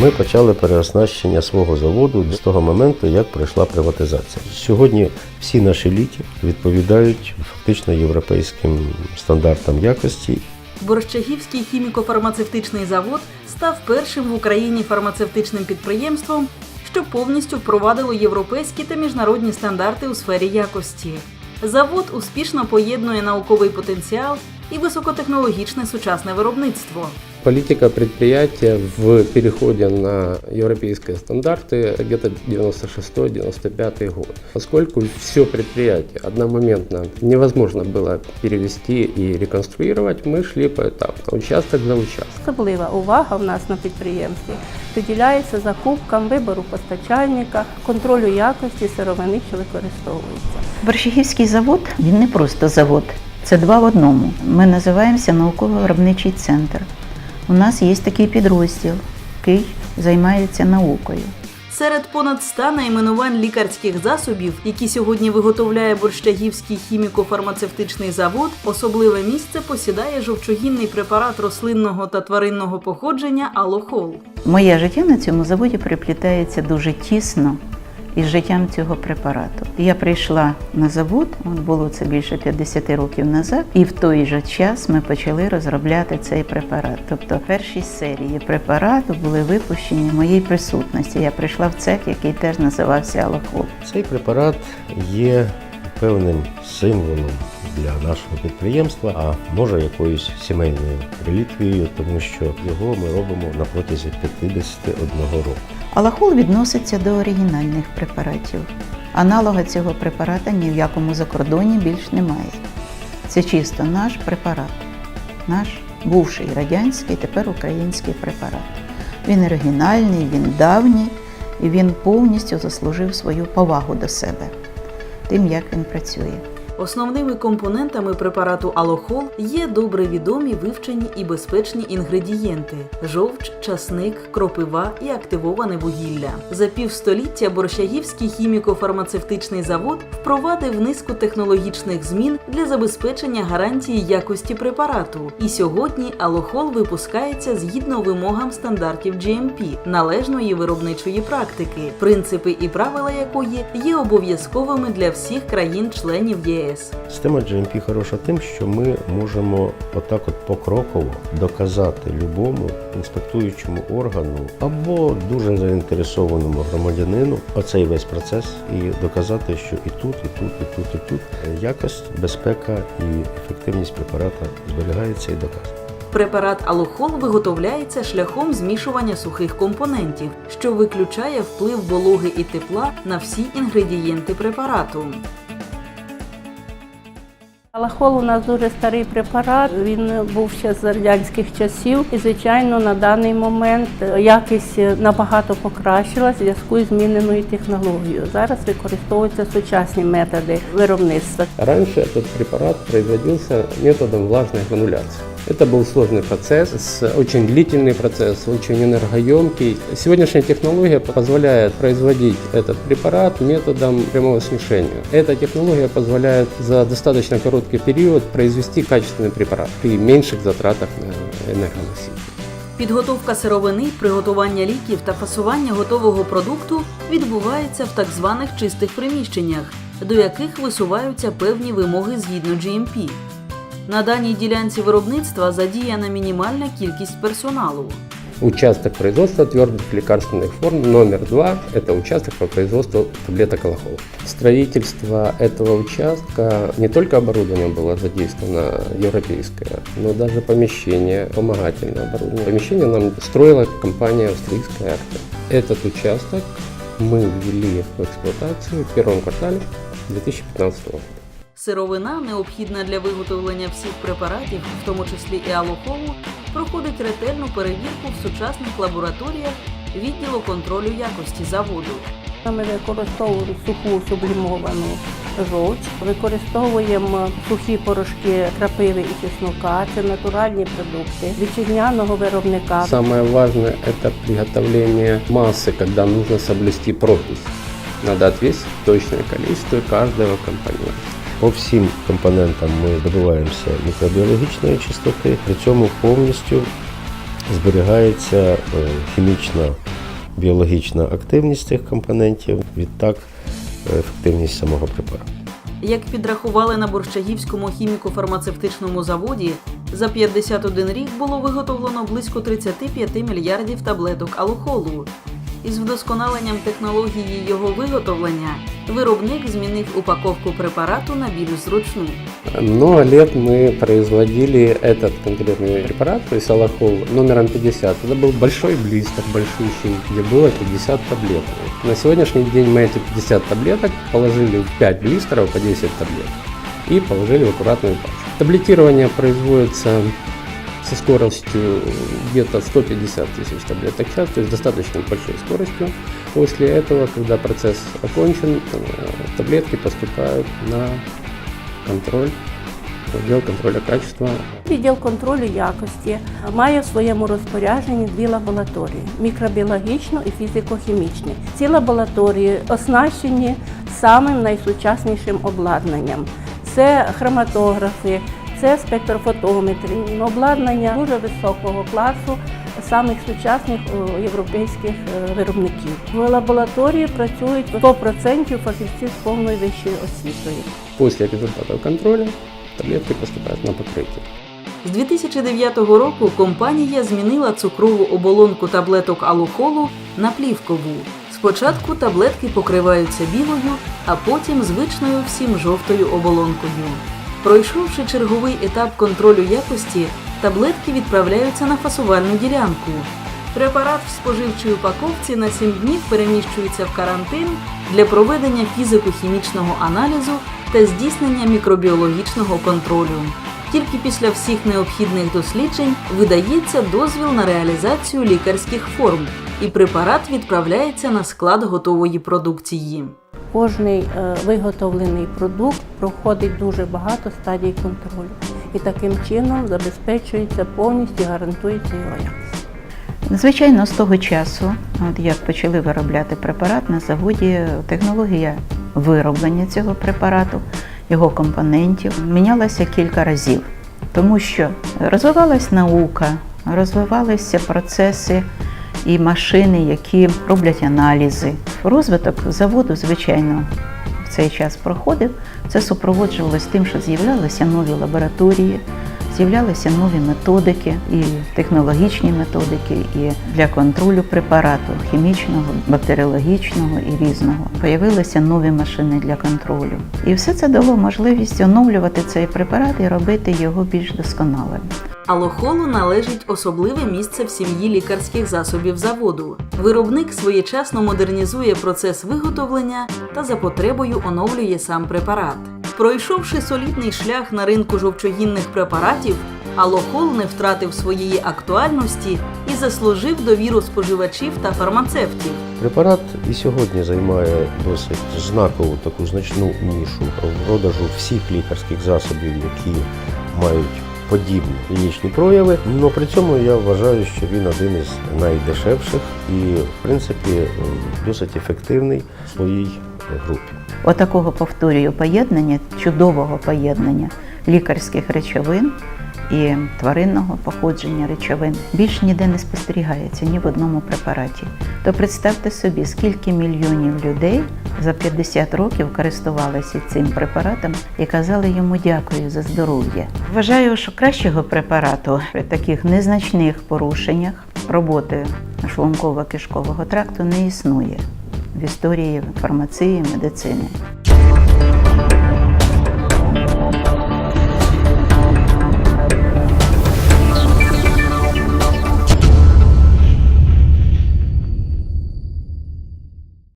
Ми почали переоснащення свого заводу з того моменту, як пройшла приватизація. Сьогодні всі наші ліки відповідають фактично європейським стандартам якості Борщагівський хіміко-фармацевтичний завод став першим в Україні фармацевтичним підприємством, що повністю впровадило європейські та міжнародні стандарти у сфері якості. Завод успішно поєднує науковий потенціал і високотехнологічне сучасне виробництво. Политика предприятия в переходе на европейские стандарты это где-то 96-95 год. Поскольку все предприятие одномоментно невозможно было перевести и реконструировать, мы шли поэтапно, участок за участком. Особлива увага в нас на підприємстві приділяється закупкам, вибору постачальника, контролю якості сировини, що використовується. Борщагівський завод він не просто завод, це два в одному. Ми називаємося науково-виробничий центр. У нас є такий підрозділ, який займається наукою. Серед понад 100 найменувань лікарських засобів, які сьогодні виготовляє Борщагівський хіміко-фармацевтичний завод, особливе місце посідає жовчогінний препарат рослинного та тваринного походження Алохол. Моє життя на цьому заводі переплітається дуже тісно із життям цього препарату. Я прийшла на завод, було це більше 50 років назад, і в той же час ми почали розробляти цей препарат. Тобто перші серії препарату були випущені в моїй присутності. Я прийшла в цех, який теж називався Алохол. Цей препарат є певним символом для нашого підприємства, а може якоюсь сімейною реліквією, тому що його ми робимо на протязі 51 року. Алахол відноситься до оригінальних препаратів. Аналога цього препарата ні в якому закордоні більш немає. Це чисто наш препарат, наш бувший радянський, тепер український препарат. Він оригінальний, він давній і він повністю заслужив свою повагу до себе тим, як він працює. Основними компонентами препарату Алохол є добре відомі, вивчені і безпечні інгредієнти: жовч, часник, кропива і активоване вугілля. За півстоліття Борщагівський хіміко-фармацевтичний завод впровадив низку технологічних змін для забезпечення гарантії якості препарату. І сьогодні Алохол випускається згідно вимогам стандартів GMP, належної виробничої практики, принципи і правила якої є обов'язковими для всіх країн-членів ЄС. Система GMP хороша тим, що ми можемо отак от покроково доказати любому інспектуючому органу або дуже заінтересованому громадянину оцей весь процес і доказати, що і тут, і тут, і тут, і тут якість, безпека і ефективність препарата зберігається і доказується. Препарат Алохол виготовляється шляхом змішування сухих компонентів, що виключає вплив вологи і тепла на всі інгредієнти препарату. Алахол у нас дуже старий препарат. Він був ще з радянських часів, і звичайно на даний момент якість набагато покращилась в зв'язку з зміненою технологією. Зараз використовуються сучасні методи виробництва. Раніше цей препарат производився методом влажної грануляции. Это был сложный процесс, с- очень длительный процесс, очень энергоемкий. Сегодняшняя технология позволяет производить этот препарат методом прямого смешения. Эта технология позволяет за достаточно короткий период произвести качественный препарат при меньших затратах на энергоноситель. Підготовка сировини, приготування ліків та фасування готового продукту відбувається в так званих чистих приміщеннях, до яких висуваються певні вимоги згідно GMP. На даній ділянці виробництва задіяна мінімальна кількість персоналу. Участок производства твердых лекарственных форм номер два – это участок по производству таблеток Алахол. Строительство этого участка не только оборудование было задействовано европейское, но даже помещение, вспомогательное оборудование. Помещение нам строила компания австрийская «Арте». Этот участок мы ввели в эксплуатацию в первом квартале 2015 года. Сировина, необхідна для виготовлення всіх препаратів, в тому числі і алохолу, проходить ретельну перевірку в сучасних лабораторіях відділу контролю якості заводу. Ми використовуємо суху сублімовану жовч, використовуємо сухі порошки крапиви і чеснока, це натуральні продукти вітчизняного виробника. Самое важное – это приготовление массы, когда нужно соблюсти пропись. Надо отвесить точное количество каждого компонента. По всім компонентам ми добиваємося мікробіологічної чистоти, при цьому повністю зберігається е, хімічна біологічна активність цих компонентів, відтак ефективність самого препарату. Як підрахували на Борщагівському хіміко-фармацевтичному заводі, за 51 рік було виготовлено близько 35 мільярдів таблеток алухолу. Із вдосконаленням технології його виготовлення виробник змінив упаковку препарату на більш зручну. Много лет мы производили этот конкретный препарат, то есть аллахол, номером 50. Это был большой блистер, большущий, где было 50 таблеток. На сегодняшний день мы эти 50 таблеток положили в 5 блистеров по 10 таблеток и положили в аккуратную пачку. Таблетирование производится со скоростью где-то 150 тысяч таблеток в час, то есть достаточно большой скоростью. После этого, когда процесс окончен, э, таблетки поступают на контроль, отдел контроля качества. Відділ контролю якості має в своєму розпорядженні дві лабораторії мікробіологічну і фізико-хімічну. Ці лабораторії оснащені самим найсучаснішим обладнанням. Це хроматографи, це спектрофотометри, обладнання дуже високого класу, самих сучасних е, європейських е, виробників. В лабораторії працюють 100% фахівці з повною вищою освітою. После результатов контроля таблетки поступают на покрытие. З 2009 року компанія змінила цукрову оболонку таблеток алухолу на плівкову. Спочатку таблетки покриваються білою, а потім звичною всім жовтою оболонкою. Пройшовши черговий етап контролю якості, таблетки відправляються на фасувальну ділянку. Препарат в споживчій упаковці на 7 днів переміщується в карантин для проведення фізико-хімічного аналізу та здійснення мікробіологічного контролю. Тільки після всіх необхідних досліджень видається дозвіл на реалізацію лікарських форм, і препарат відправляється на склад готової продукції. Кожний е, виготовлений продукт проходить дуже багато стадій контролю і таким чином забезпечується повністю гарантується його якість. Звичайно, з того часу, от як почали виробляти препарат на заводі, технологія вироблення цього препарату, його компонентів мінялася кілька разів, тому що розвивалась наука, розвивалися процеси і машини, які роблять аналізи. Розвиток заводу, звичайно, в цей час проходив. Це супроводжувалось тим, що з'являлися нові лабораторії, з'являлися нові методики, і технологічні методики, і для контролю препарату хімічного, бактеріологічного і різного. Появилися нові машини для контролю. І все це дало можливість оновлювати цей препарат і робити його більш досконалим. Алохолу належить особливе місце в сім'ї лікарських засобів заводу. Виробник своєчасно модернізує процес виготовлення та за потребою оновлює сам препарат. Пройшовши солідний шлях на ринку жовчогінних препаратів, алохол не втратив своєї актуальності і заслужив довіру споживачів та фармацевтів. Препарат і сьогодні займає досить знакову таку значну нішу в продажу всіх лікарських засобів, які мають подібні клінічні прояви. Но при цьому я вважаю, що він один із найдешевших і, в принципі, досить ефективний своїй групі. Отакого повторюю поєднання, чудового поєднання лікарських речовин і тваринного походження речовин більш ніде не спостерігається ні в одному препараті. То представте собі, скільки мільйонів людей за 50 років користувалися цим препаратом і казали йому дякую за здоров'я. Вважаю, що кращого препарату при таких незначних порушеннях роботи шлунково-кишкового тракту не існує в історії фармації медицини.